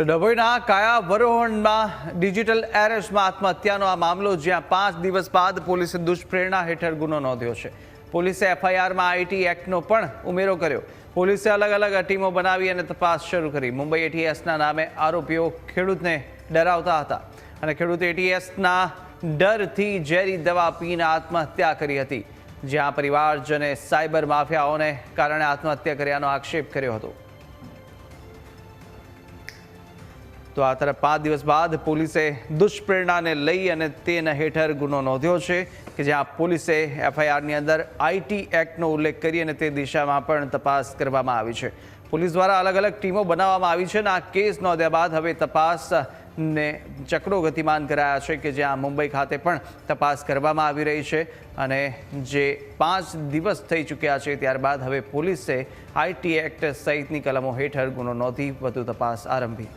તો ડભોઈના કાયા વરોહણમાં ડિજિટલ એરેસ્ટમાં આત્મહત્યાનો આ મામલો, જ્યાં પાંચ દિવસ બાદ પોલીસે દુષ્પ્રેરણા હેઠળ ગુનો નોંધ્યો છે. પોલીસે એફઆઈઆરમાં આઈટી એક્ટનો પણ ઉમેરો કર્યો. પોલીસે અલગ અલગ ટીમો બનાવી અને તપાસ શરૂ કરી. મુંબઈ એટીએસના નામે આરોપીઓ ખેડૂતને ડરાવતા હતા અને ખેડૂત એટીએસના ડરથી ઝેરી દવા પીને આત્મહત્યા કરી હતી. જ્યાં પરિવારજને સાયબર માફિયાઓને કારણે આત્મહત્યા કર્યાનો આક્ષેપ કર્યો હતો. તો આ તરફ પાંચ દિવસ બાદ પોલીસે દુષ્પ્રેરણાને લઈ અને તેના હેઠળ ગુનો નોંધ્યો છે કે જ્યાં પોલીસે એફઆઈઆરની અંદર આઈટી એક્ટનો ઉલ્લેખ કરી અને તે દિશામાં પણ તપાસ કરવામાં આવી છે. પોલીસ દ્વારા અલગ અલગ ટીમો બનાવવામાં આવી છે અને આ કેસ નોંધ્યા બાદ હવે તપાસને ચક્રો ગતિમાન કરાયા છે કે જ્યાં મુંબઈ ખાતે પણ તપાસ કરવામાં આવી રહી છે અને જે પાંચ દિવસ થઈ ચૂક્યા છે ત્યારબાદ હવે પોલીસે આઈટી એક્ટ સહિતની કલમો હેઠળ ગુનો નોંધી વધુ તપાસ આરંભી.